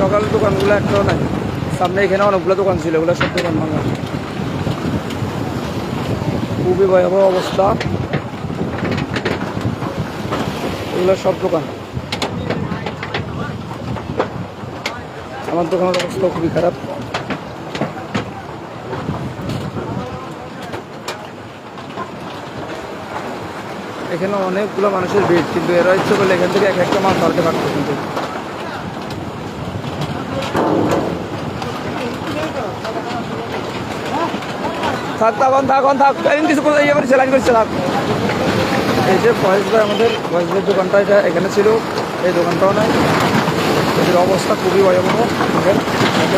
সকালের দোকানগুলো একটাও নাই। সামনে এখানে অনেকগুলো দোকান ছিল, এগুলো সব দোকান ভাঙা। খুবই ভয়াবহ অবস্থা। এগুলো সব দোকান। আমার দোকানের অবস্থা খুবই খারাপ। এখানে অনেকগুলো মানুষের ভিড়, কিন্তু এরা ইচ্ছে করলে এখান থেকে এক একটা মাছ ধরতে পারতো কিন্তু থাক তখন থাকুন থাক কিছু করে ইয়ে করেছে লাইন করছে, থাক। এই যে ফয়েজ ভাই আমাদের, ফয়েজ ভাইয়ের দোকানটা এটা এখানে ছিল, এই দোকানটাও নাই। এদের অবস্থা খুবই ভয়াবহ এখন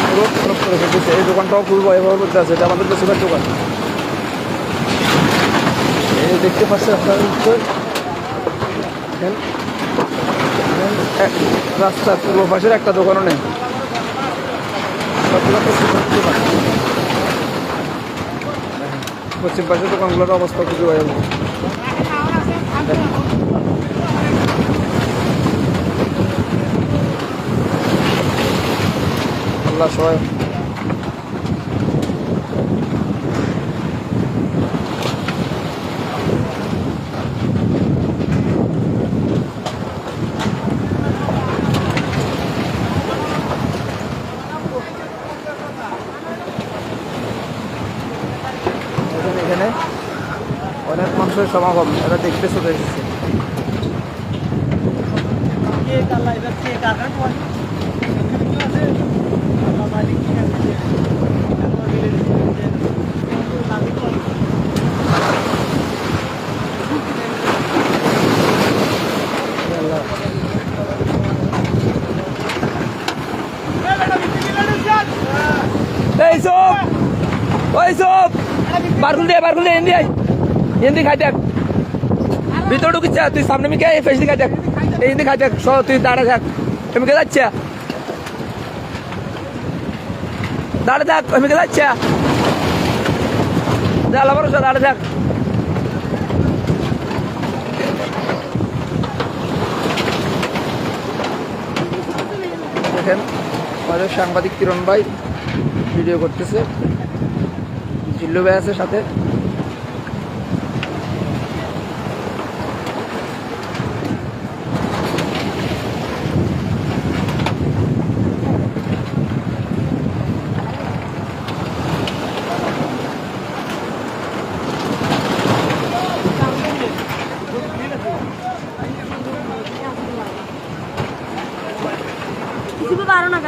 পুরো করে ফেলতেছে এই দোকানটাও খুবই ভয়াবহ বলতে আছে, এটা আমাদের বেশিরভাগ দোকান। এই দেখতে পাচ্ছেন আপনারা রাস্তার পূর্ব পাশের একটা দোকানও নেই। পশ্চিম পাশে দোকানগুলোর অবস্থা খুবই ভয়াবহ। আল্লাহ সবাই দেখেন এখানে অনেক মানুষের সমাগম এরা দেখতে চলে এসেছে আল্লাহ। এই সব ওই সব বারগুল দিয়ে বারগুল দিয়ে এন্দি আই এন্দি খাই দেখ ভিতরে ঢুকিচ্ছে তুই সামনে মিকে ফেস খাই দেখ হিন্দি খাই দেখ সব তুই দাঁড়া থাক আমি কে যাচ্ছে দাঁড়া থাক আমি কে যাচ্ছে আল্লাহ ভরসা দাঁড়া থাক দেখেন আমাদের সাংবাদিক কিরণ ভাই ভিডিও করতেছে জিল্লু ভাই আছে সাথে। পারো না